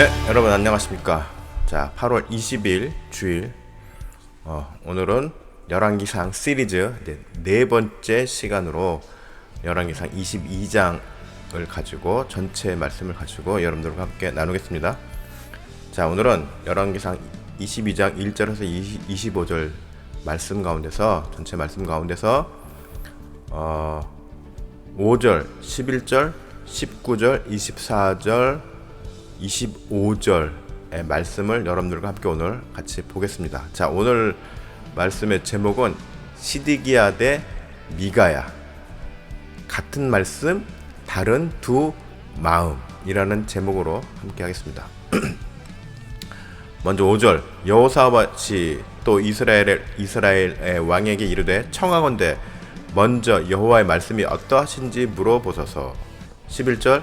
네, 여러분 안녕하십니까? 자, 8월 20일 주일. 어, 오늘은 열왕기상 시리즈 네, 네 번째 시간으로 열왕기상 22장을 가지고 전체 말씀을 가지고 여러분들과 함께 나누겠습니다. 자, 오늘은 열왕기상 22장 1절에서 20, 25절 말씀 가운데서 전체 말씀 가운데서 어, 5절, 11절, 19절, 24절, 25절의 말씀을 여러분들과 함께 오늘 같이 보겠습니다. 자, 오늘 말씀의 제목은 시디기야 대 미가야. 같은 말씀, 다른 두 마음이라는 제목으로 함께 하겠습니다. 먼저 5절 여호사밧이 또 이스라엘의 이스라엘의 왕에게 이르되 청하건대 먼저 여호와의 말씀이 어떠하신지 물어보소서. 11절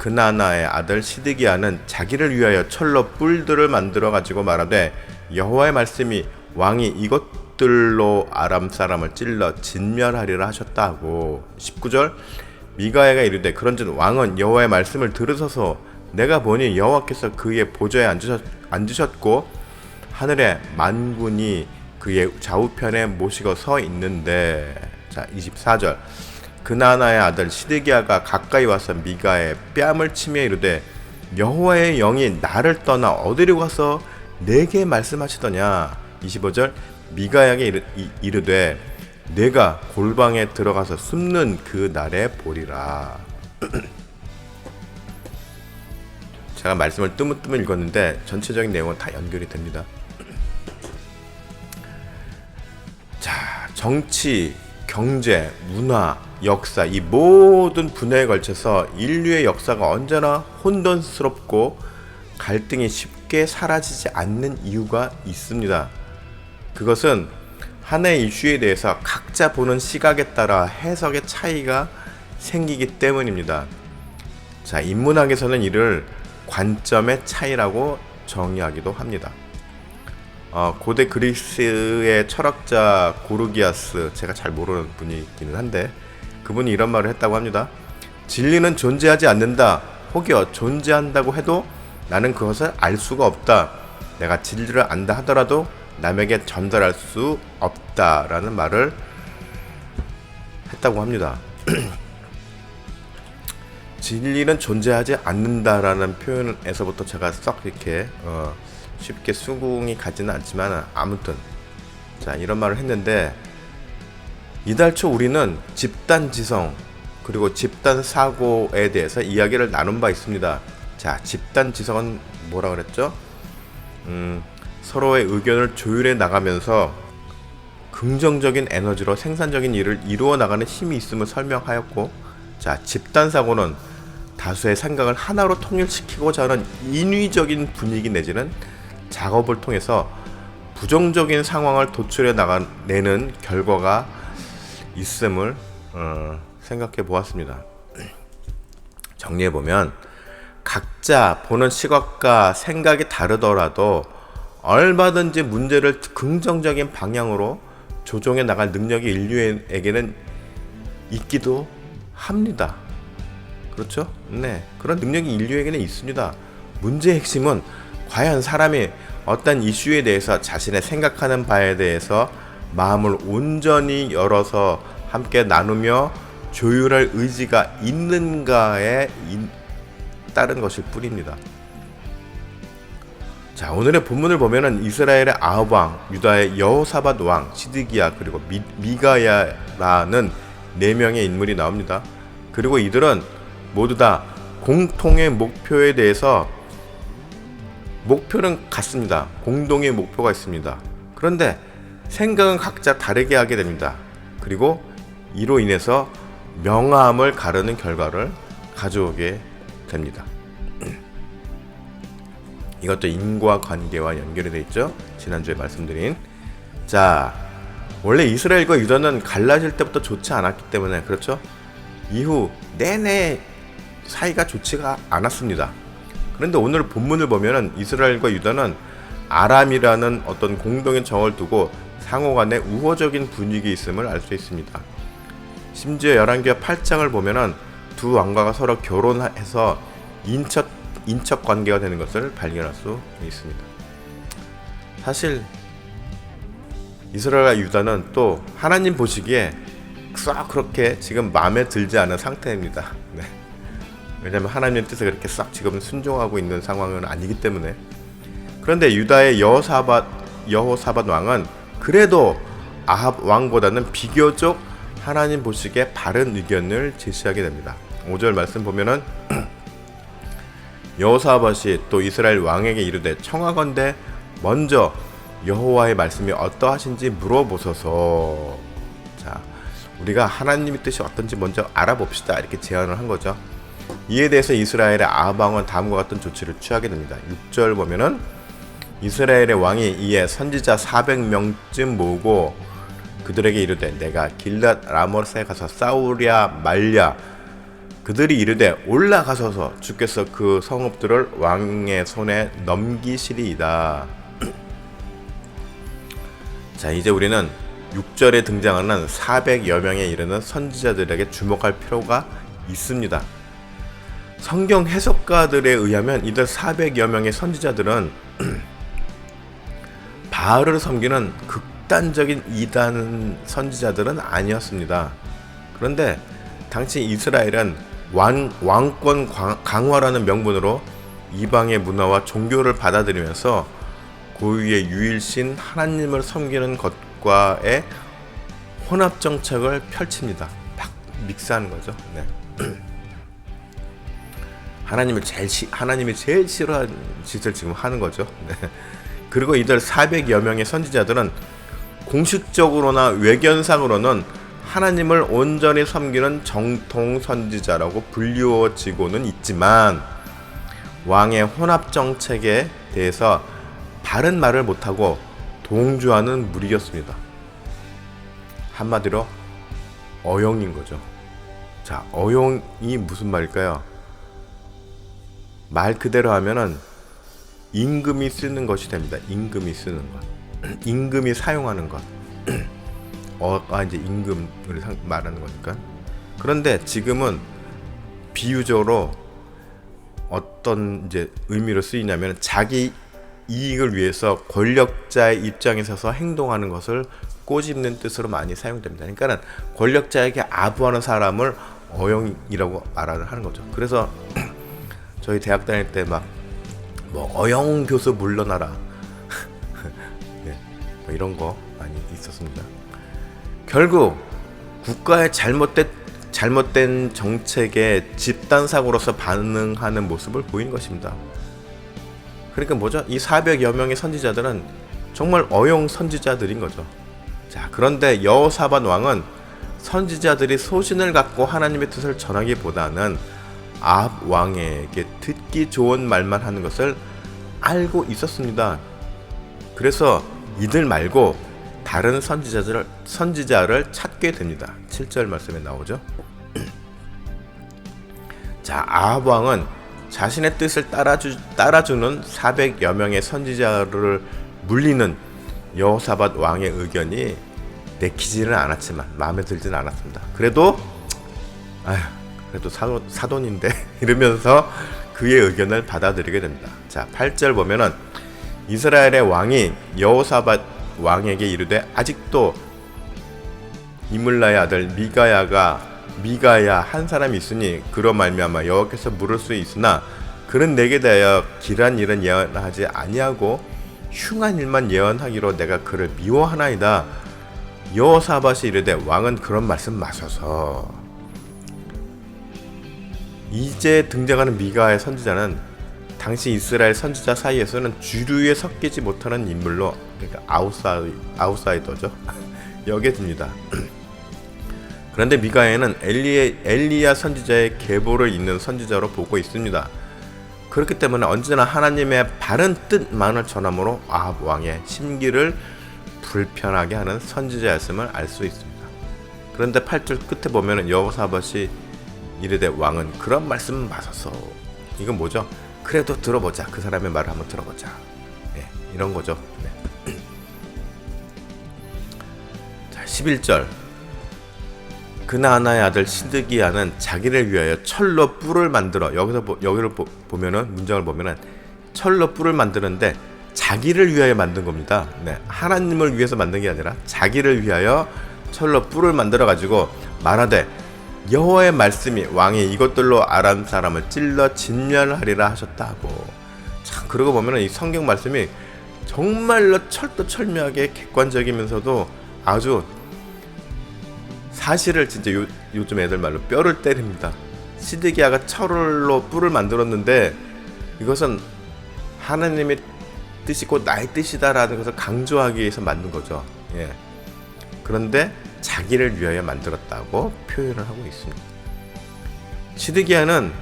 그나나의 아들 시드기야는 자기를 위하여 철로 뿔들을 만들어 가지고 말하되 여호와의 말씀이 왕이 이것들로 아람 사람을 찔러 진멸하리라 하셨다 하고 19절 미가야가 이르되 그런즉 왕은 여호와의 말씀을 들으소서. 내가 보니 여호와께서 그의 보좌에 앉으셨, 앉으셨고 하늘의 만군이 그의 좌우편에 모시고 서 있는데. 자 24절 그나나의 아들 시드기야가 가까이 와서 미가의 뺨을 치며 이르되 여호와의 영이 나를 떠나 어디로 가서 내게 말씀하시더냐? 25절 미가에게 이르, 이- 이르되 내가 골방에 들어가서 숨는 그 날에 보리라. 제가 말씀을 뜨문뜨문 읽었는데 전체적인 내용은 다 연결이 됩니다. 자, 정치, 경제, 문화, 역사 이 모든 분야에 걸쳐서 인류의 역사가 언제나 혼돈스럽고 갈등이 쉽게 사라지지 않는 이유가 있습니다. 그것은 하나의 이슈에 대해서 각자 보는 시각에 따라 해석의 차이가 생기기 때문입니다. 자, 인문학에서는 이를 관점의 차이라고 정의하기도 합니다. 어, 고대 그리스의 철학자 고르기아스 제가 잘 모르는 분이기는 한데 그분이 이런 말을 했다고 합니다. 진리는 존재하지 않는다. 혹여 존재한다고 해도 나는 그것을 알 수가 없다. 내가 진리를 안다 하더라도 남에게 전달할 수 없다라는 말을 했다고 합니다. 진리는 존재하지 않는다라는 표현에서부터 제가 썩 이렇게 어, 쉽게 수긍이 가지는 않지만 아무튼 자 이런 말을 했는데 이달 초 우리는 집단 지성 그리고 집단 사고에 대해서 이야기를 나눈 바 있습니다. 자 집단 지성은 뭐라 그랬죠? 음, 서로의 의견을 조율해 나가면서 긍정적인 에너지로 생산적인 일을 이루어 나가는 힘이 있음을 설명하였고 자 집단 사고는 다수의 생각을 하나로 통일시키고자 하는 인위적인 분위기 내지는 작업을 통해서 부정적인 상황을 도출해 나가내는 결과가 있음을 어, 생각해 보았습니다. 정리해 보면 각자 보는 시각과 생각이 다르더라도 얼마든지 문제를 긍정적인 방향으로 조정해 나갈 능력이 인류에게는 있기도 합니다. 그렇죠? 네. 그런 능력이 인류에게는 있습니다. 문제의 핵심은 과연 사람이 어떤 이슈에 대해서 자신의 생각하는 바에 대해서 마음을 온전히 열어서 함께 나누며 조율할 의지가 있는가에 인- 따른 것일 뿐입니다. 자 오늘의 본문을 보면은 이스라엘의 아합 왕, 유다의 여호사밧 왕, 시드기야 그리고 미, 미가야라는 네 명의 인물이 나옵니다. 그리고 이들은 모두 다 공통의 목표에 대해서 목표는 같습니다. 공동의 목표가 있습니다. 그런데 생각은 각자 다르게 하게 됩니다. 그리고 이로 인해서 명함을 가르는 결과를 가져오게 됩니다. 이것도 인과 관계와 연결이 되어 있죠. 지난주에 말씀드린 자 원래 이스라엘과 유다는 갈라질 때부터 좋지 않았기 때문에 그렇죠. 이후 내내 사이가 좋지가 않았습니다. 그런데 오늘 본문을 보면은 이스라엘과 유다는 아람이라는 어떤 공동의 정을 두고 상호간에 우호적인 분위기 있음을 알 수 있습니다. 심지어 열왕기하 8장을 보면은 두 왕가가 서로 결혼해서 인척 인척 관계가 되는 것을 발견할 수 있습니다. 사실 이스라엘과 유다는 또 하나님 보시기에 싹 그렇게 지금 마음에 들지 않은 상태입니다. 네. 왜냐하면 하나님의 뜻에 그렇게 싹 지금 순종하고 있는 상황은 아니기 때문에 그런데 유다의 여호사밧 여호사밧 왕은 그래도 아합 왕보다는 비교적 하나님 보시기에 바른 의견을 제시하게 됩니다. 5절 말씀 보면은 여호사밧이 또 이스라엘 왕에게 이르되 청하건대 먼저 여호와의 말씀이 어떠하신지 물어보소서. 자, 우리가 하나님의 뜻이 어떤지 먼저 알아봅시다. 이렇게 제안을 한 거죠. 이에 대해서 이스라엘의 아합 왕은 다음과 같은 조치를 취하게 됩니다. 6절 보면은 이스라엘의 왕이 이에 선지자 400명쯤 모으고 그들에게 이르되 내가 길랏 라모스에 가서 싸우랴 말랴 그들이 이르되 올라가소서 주께서 그 성읍들을 왕의 손에 넘기시리이다. 자 이제 우리는 6절에 등장하는 400여 명에 이르는 선지자들에게 주목할 필요가 있습니다. 성경 해석가들에 의하면 이들 400여 명의 선지자들은 바알을 섬기는 극단적인 이단 선지자들은 아니었습니다. 그런데 당시 이스라엘은 왕, 왕권 광- 강화라는 명분으로 이방의 문화와 종교를 받아들이면서 고유의 유일신 하나님을 섬기는 것과의 혼합 정책을 펼칩니다. 막 믹스하는 거죠. 네. 하나님을 제일 시, 하나님이 제일 싫어하는 짓을 지금 하는 거죠. 네. 그리고 이들 400여 명의 선지자들은 공식적으로나 외견상으로는 하나님을 온전히 섬기는 정통 선지자라고 불리워지고는 있지만 왕의 혼합 정책에 대해서 바른 말을 못하고 동조하는 무리였습니다. 한마디로 어용인 거죠. 자, 어용이 무슨 말일까요? 말 그대로 하면은 임금이 쓰는 것이 됩니다. 임금이 쓰는 것. 임금이 사용하는 것. 어가 이제 임금을 상- 말하는 거니까. 그런데 지금은 비유적으로 어떤 이제 의미로 쓰이냐면 자기 이익을 위해서 권력자의 입장에 서서 행동하는 것을 꼬집는 뜻으로 많이 사용됩니다. 그러니까는 권력자에게 아부하는 사람을 어용이라고 말을 하는 거죠. 그래서 저희 대학 다닐 때 막 뭐 어영 교수 물러나라 네, 뭐 이런 거 많이 있었습니다. 결국 국가의 잘못된 잘못된 정책에 집단 사고로서 반응하는 모습을 보이는 것입니다. 그러니까 뭐죠? 이 400여 명의 선지자들은 정말 어용 선지자들인 거죠. 자, 그런데 여호사밧 왕은 선지자들이 소신을 갖고 하나님의 뜻을 전하기보다는 아합 왕에게 듣기 좋은 말만 하는 것을 알고 있었습니다. 그래서 이들 말고 다른 선지자를 선지자를 찾게 됩니다. 7절 말씀에 나오죠. 자, 아합 왕은 자신의 뜻을 따라주, 따라주는 400여 명의 선지자를 물리는 여호사밧 왕의 의견이 내키지는 않았지만 마음에 들지는 않았습니다. 그래도 아휴, 그래도 사돈, 사돈인데 이러면서 그의 의견을 받아들이게 됩니다. 자, 8절 보면은 이스라엘의 왕이 여호사밧 왕에게 이르되 아직도 이물라의 아들 미가야가 미가야 한 사람이 있으니 그로 말미암아 여호와께서 물을 수 있으나 그는 내게 대하여 길한 일은 예언하지 아니하고 흉한 일만 예언하기로 내가 그를 미워하나이다. 여호사밧이 이르되 왕은 그런 말씀 마소서. 이제 등장하는 미가의 선지자는 당시 이스라엘 선지자 사이에서는 주류에 섞이지 못하는 인물로 그러니까 아웃사이, 아웃사이더죠. 여겨집니다. 그런데 미가에는 엘리, 엘리야 선지자의 계보를 잇는 선지자로 보고 있습니다. 그렇기 때문에 언제나 하나님의 바른 뜻만을 전함으로 아합 왕의 심기를 불편하게 하는 선지자였음을 알 수 있습니다. 그런데 8절 끝에 보면은 여호사밧이 이르되 왕은 그런 말씀 마소서. 이건 뭐죠? 그래도 들어보자. 그 사람의 말을 한번 들어보자. 네, 이런 거죠. 네. 자, 11절. 그나나의 아들 시드기야는 자기를 위하여 철로 뿔을 만들어 여기서 보, 여기를 보, 보면은 문장을 보면은 철로 뿔을 만드는데 자기를 위하여 만든 겁니다. 네, 하나님을 위해서 만든 게 아니라 자기를 위하여 철로 뿔을 만들어 가지고 말하되 여호와의 말씀이 왕이 이것들로 아람 사람을 찔러 진멸하리라 하셨다고. 참 그러고 보면은 이 성경 말씀이 정말로 철도철미하게 객관적이면서도 아주 사실을 진짜 요, 요즘 애들 말로 뼈를 때립니다. 시드기야가 철로 뿔을 만들었는데 이것은 하나님의 뜻이고 나의 뜻이다라는 것을 강조하기 위해서 만든 거죠. 예. 그런데 자기를 위하여 만들었다고 표현을 하고 있습니다. 시드기야는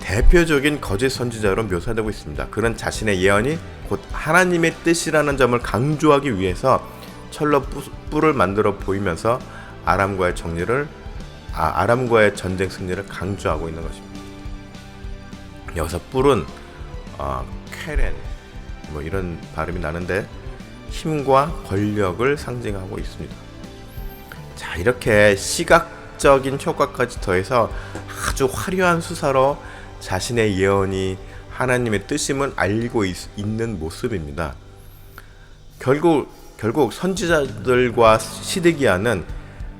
대표적인 거짓 선지자로 묘사되고 있습니다. 그는 자신의 예언이 곧 하나님의 뜻이라는 점을 강조하기 위해서 철로 뿔을 만들어 보이면서 아람과의 정리를 아, 아람과의 전쟁 승리를 강조하고 있는 것입니다. 여기서 뿔은 어, 쾌렌 뭐 이런 발음이 나는데 힘과 권력을 상징하고 있습니다. 자 이렇게 시각적인 효과까지 더해서 아주 화려한 수사로 자신의 예언이 하나님의 뜻임을 알고 있, 는 모습입니다. 결국 결국 선지자들과 시드기야는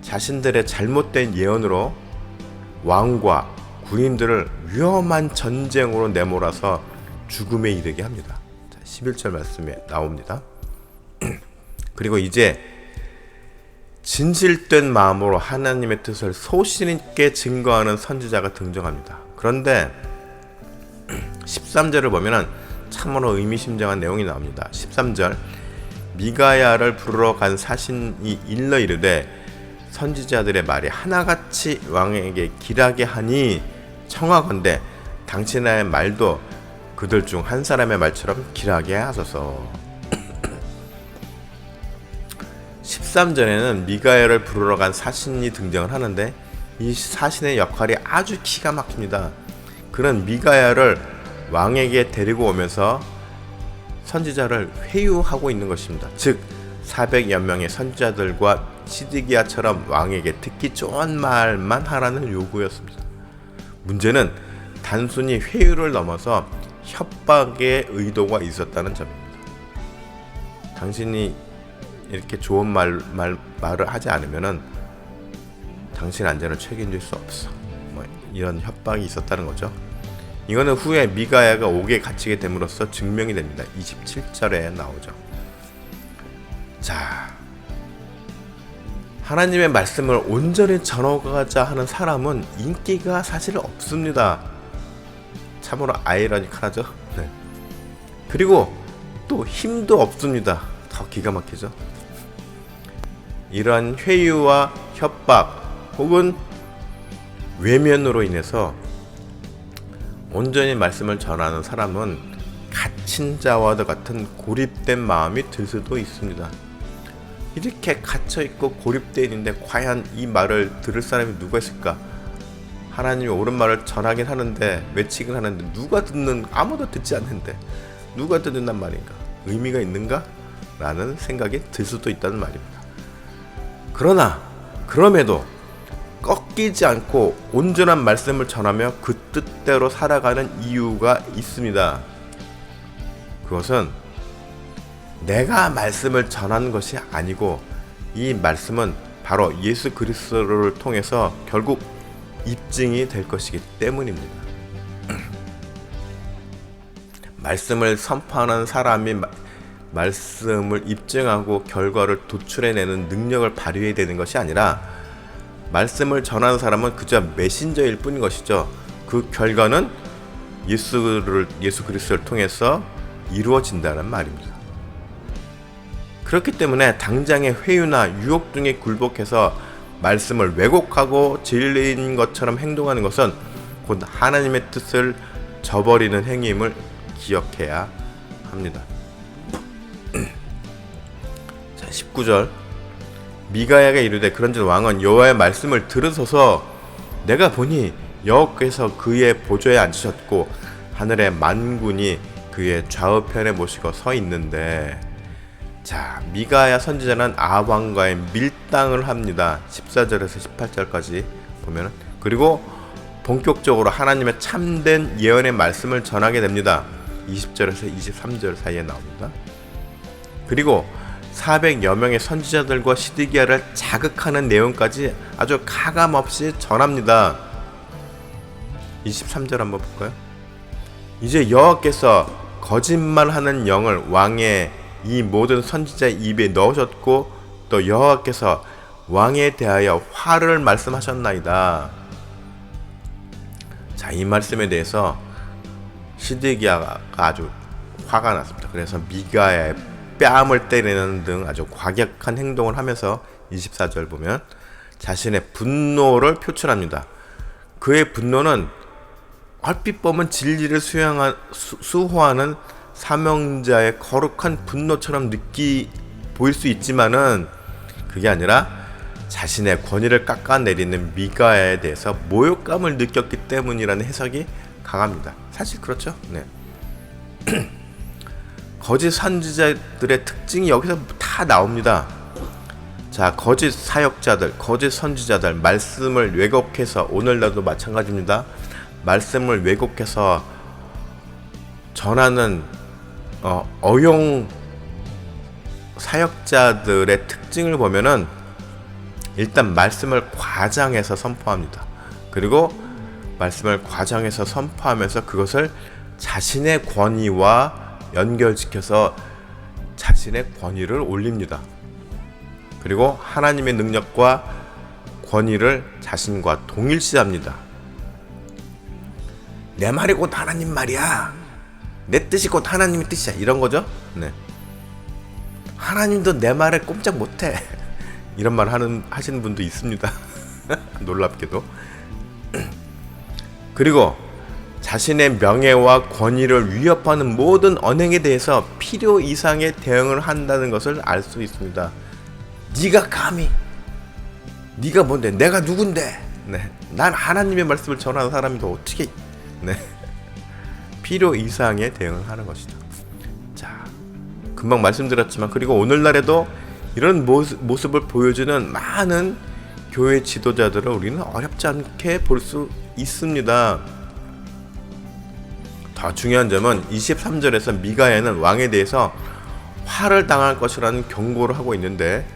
자신들의 잘못된 예언으로 왕과 군인들을 위험한 전쟁으로 내몰아서 죽음에 이르게 합니다. 11절 말씀에 나옵니다. 그리고 이제 진실된 마음으로 하나님의 뜻을 소신 있게 증거하는 선지자가 등장합니다. 그런데 13절을 보면은 참으로 의미심장한 내용이 나옵니다. 13절 미가야를 부르러 간 사신이 일러 이르되 선지자들의 말이 하나같이 왕에게 길하게 하니 청하건대 당신의 말도 그들 중 한 사람의 말처럼 길하게 하소서. 13절에는 미가엘을 부르러 간 사신이 등장을 하는데 이 사신의 역할이 아주 기가 막힙니다. 그는 미가야를 왕에게 데리고 오면서 선지자를 회유하고 있는 것입니다. 즉 400여 명의 선지자들과 시드기야처럼 왕에게 듣기 좋은 말만 하라는 요구였습니다. 문제는 단순히 회유를 넘어서 협박의 의도가 있었다는 점입니다. 당신이 이렇게 좋은 말, 말 말을 하지 않으면은 당신 안전을 책임질 수 없어. 뭐 이런 협박이 있었다는 거죠. 이거는 후에 미가야가 옥에 갇히게 됨으로써 증명이 됩니다. 27절에 나오죠. 자, 하나님의 말씀을 온전히 전하고자 하는 사람은 인기가 사실 없습니다. 참으로 아이러니컬하죠. 네. 그리고 또 힘도 없습니다. 더 기가 막히죠. 이러한 회유와 협박 혹은 외면으로 인해서 온전히 말씀을 전하는 사람은 갇힌 자와도 같은 고립된 마음이 들 수도 있습니다. 이렇게 갇혀 있고 고립되어 있는데 과연 이 말을 들을 사람이 누가 있을까? 하나님이 옳은 말을 전하긴 하는데 외치긴 하는데 누가 듣는 아무도 듣지 않는데 누가 듣는단 말인가? 의미가 있는가? 라는 생각이 들 수도 있다는 말입니다. 그러나 그럼에도 꺾이지 않고 온전한 말씀을 전하며 그 뜻대로 살아가는 이유가 있습니다. 그것은 내가 말씀을 전하는 것이 아니고 이 말씀은 바로 예수 그리스도를 통해서 결국 입증이 될 것이기 때문입니다. 말씀을 선포하는 사람이 마, 말씀을 입증하고 결과를 도출해내는 능력을 발휘해야 되는 것이 아니라 말씀을 전하는 사람은 그저 메신저일 뿐인 것이죠. 그 결과는 예수를 예수 그리스도를 통해서 이루어진다는 말입니다. 그렇기 때문에 당장의 회유나 유혹 등에 굴복해서 말씀을 왜곡하고 진리인 것처럼 행동하는 것은 곧 하나님의 뜻을 저버리는 행위임을 기억해야 합니다. 자, 19절 미가야가 이르되 그런즉 왕은 여호와의 말씀을 들으소서 내가 보니 여호와께서 그의 보좌에 앉으셨고 하늘의 만군이 그의 좌우편에 모시고 서 있는데 자, 미가야 선지자는 아왕과의 밀당을 합니다. 14절에서 18절까지 보면은 그리고 본격적으로 하나님의 참된 예언의 말씀을 전하게 됩니다. 20절에서 23절 사이에 나옵니다. 그리고 400여 명의 선지자들과 시드기야를 자극하는 내용까지 아주 가감 없이 전합니다. 23절 한번 볼까요? 이제 여호와께서 거짓말하는 영을 왕의 이 모든 선지자 입에 넣으셨고 또 여호와께서 왕에 대하여 화를 말씀하셨나이다. 자, 이 말씀에 대해서 시드기야가 아주 화가 났습니다. 그래서 미가야의 뺨을 때리는 등 아주 과격한 행동을 하면서 24절 보면 자신의 분노를 표출합니다. 그의 분노는 얼핏 보면 진리를 수행한, 수, 수호하는 사명자의 거룩한 분노처럼 느끼 보일 수 있지만은 그게 아니라 자신의 권위를 깎아내리는 미가에 대해서 모욕감을 느꼈기 때문이라는 해석이 강합니다. 사실 그렇죠. 네. 거짓 선지자들의 특징이 여기서 다 나옵니다. 자, 거짓 사역자들, 거짓 선지자들 말씀을 왜곡해서 오늘날도 마찬가지입니다. 말씀을 왜곡해서 전하는 어, 어용 사역자들의 특징을 보면은 일단 말씀을 과장해서 선포합니다. 그리고 말씀을 과장해서 선포하면서 그것을 자신의 권위와 연결시켜서 자신의 권위를 올립니다. 그리고 하나님의 능력과 권위를 자신과 동일시합니다. 내 말이 곧 하나님 말이야. 내 뜻이 곧 하나님의 뜻이야. 이런 거죠. 네. 하나님도 내 말을 꼼짝 못해. 이런 말 하는 하시는 분도 있습니다. 놀랍게도. 그리고 자신의 명예와 권위를 위협하는 모든 언행에 대해서 필요 이상의 대응을 한다는 것을 알 수 있습니다. 네가 감히 네가 뭔데 내가 누군데 네. 난 하나님의 말씀을 전하는 사람인데 어떻게 네. 필요 이상의 대응을 하는 것이죠. 자, 금방 말씀드렸지만 그리고 오늘날에도 이런 모습, 모습을 보여주는 많은 교회 지도자들을 우리는 어렵지 않게 볼 수 있습니다. 더 중요한 점은 23절에서 미가야는 왕에 대해서 화를 당할 것이라는 경고를 하고 있는데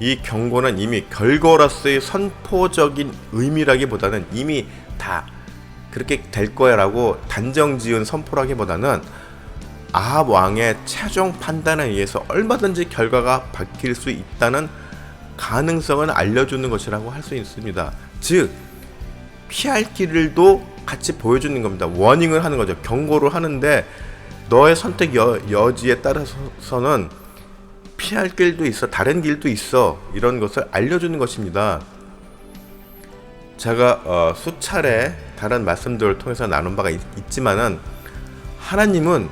이 경고는 이미 결과로서의 선포적인 의미라기보다는 이미 다 그렇게 될 거야라고 단정 지은 선포라기보다는 아합 왕의 최종 판단에 의해서 얼마든지 결과가 바뀔 수 있다는 가능성을 알려주는 것이라고 할 수 있습니다. 즉 피할 길도 같이 보여주는 겁니다. 워닝을 하는 거죠. 경고를 하는데 너의 선택 여, 여지에 따라서는 피할 길도 있어, 다른 길도 있어 이런 것을 알려주는 것입니다. 제가 어, 수차례 다른 말씀들을 통해서 나눈 바가 있, 있지만은 하나님은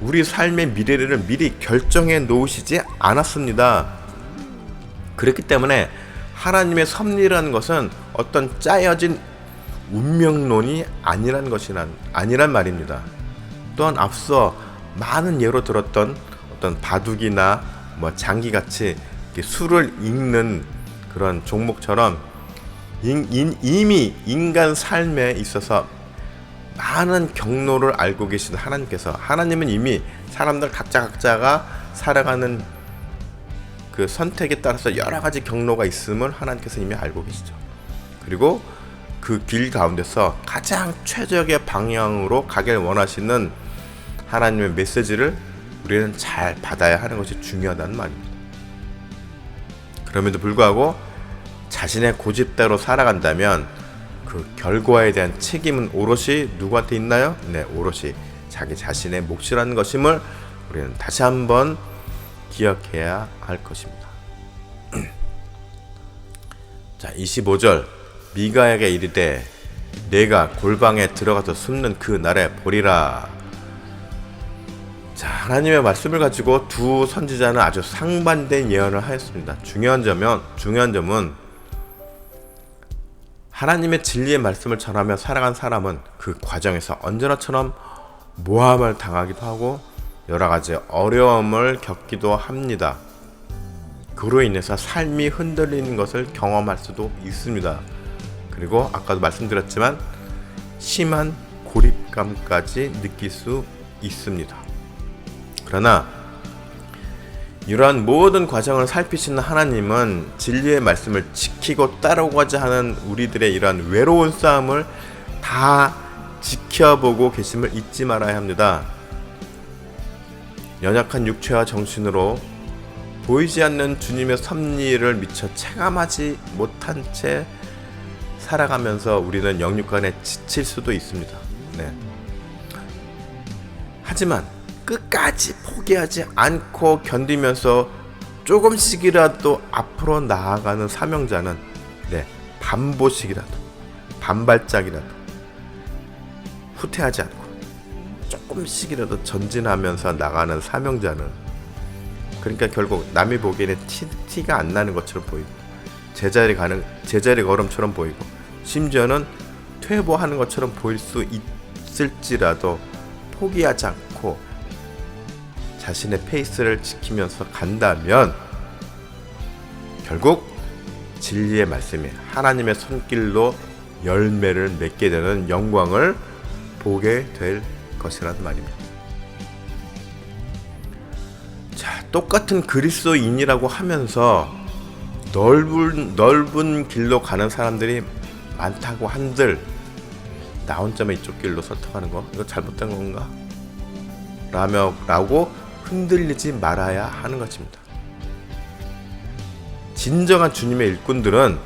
우리 삶의 미래를 미리 결정해 놓으시지 않았습니다. 그렇기 때문에 하나님의 섭리라는 것은 어떤 짜여진 운명론이 아니란 것이란 아니란 말입니다. 또한 앞서 많은 예로 들었던 어떤 바둑이나 뭐 장기 같이 수를 읽는 그런 종목처럼 인, 인, 이미 인간 삶에 있어서 많은 경로를 알고 계신 하나님께서 하나님은 이미 사람들 각자 각자가 살아가는 그 선택에 따라서 여러 가지 경로가 있음을 하나님께서 이미 알고 계시죠. 그리고 그 길 가운데서 가장 최적의 방향으로 가길 원하시는 하나님의 메시지를 우리는 잘 받아야 하는 것이 중요하다는 말입니다. 그럼에도 불구하고 자신의 고집대로 살아간다면 그 결과에 대한 책임은 오롯이 누구한테 있나요? 네, 오롯이 자기 자신의 몫이라는 것임을 우리는 다시 한번 기억해야 할 것입니다. 자, 25절 미가에게 이르되 내가 골방에 들어가서 숨는 그 날에 보리라. 자, 하나님의 말씀을 가지고 두 선지자는 아주 상반된 예언을 하였습니다. 중요한 점은 중요한 점은 하나님의 진리의 말씀을 전하며 살아간 사람은 그 과정에서 언제나처럼 모함을 당하기도 하고 여러 가지 어려움을 겪기도 합니다. 그로 인해서 삶이 흔들리는 것을 경험할 수도 있습니다. 그리고 아까도 말씀드렸지만 심한 고립감까지 느낄 수 있습니다. 그러나 이러한 모든 과정을 살피시는 하나님은 진리의 말씀을 지키고 따라오고자 하는 우리들의 이러한 외로운 싸움을 다 지켜보고 계심을 잊지 말아야 합니다. 연약한 육체와 정신으로 보이지 않는 주님의 섭리를 미처 체감하지 못한 채 살아가면서 우리는 영육간에 지칠 수도 있습니다. 네. 하지만 끝까지 포기하지 않고 견디면서 조금씩이라도 앞으로 나아가는 사명자는 네, 반보씩이라도 반발짝이라도 후퇴하지 않고 조금씩이라도 전진하면서 나가는 사명자는 그러니까 결국 남이 보기에는 티, 티가 안 나는 것처럼 보이고 제자리 가는 제자리 걸음처럼 보이고 심지어는 퇴보하는 것처럼 보일 수 있을지라도 포기하지 않고 자신의 페이스를 지키면서 간다면 결국 진리의 말씀이 하나님의 손길로 열매를 맺게 되는 영광을 보게 될 것이라는 말입니다. 자, 똑같은 그리스도인이라고 하면서 넓은 넓은 길로 가는 사람들이 많다고 한들 나 혼자만 이쪽 길로 선택하는 거 이거 잘못된 건가? 라며 라고 흔들리지 말아야 하는 것입니다. 진정한 주님의 일꾼들은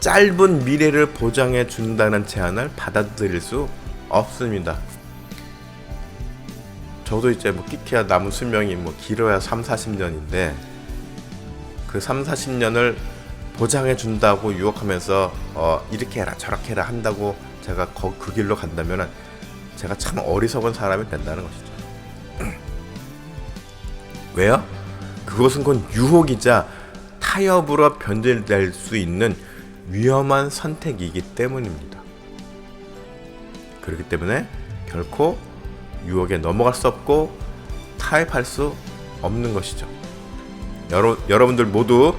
짧은 미래를 보장해 준다는 제안을 받아들일 수 없습니다. 저도 이제 뭐 끼케야 남은 수명이 뭐 길어야 3, 40년인데 그 3, 40년을 보장해 준다고 유혹하면서 어 이렇게 해라 저렇게 해라 한다고 제가 거, 그 길로 간다면 제가 참 어리석은 사람이 된다는 것이죠. 왜요? 그것은 곧 유혹이자 타협으로 변질될 수 있는 위험한 선택이기 때문입니다. 그렇기 때문에 결코 유혹에 넘어갈 수 없고 타협할 수 없는 것이죠. 여러, 여러분들 모두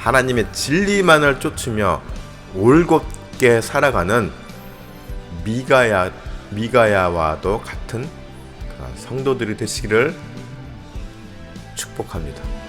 하나님의 진리만을 쫓으며 올곧게 살아가는 미가야 미가야와도 같은 성도들이 되시기를 축복합니다.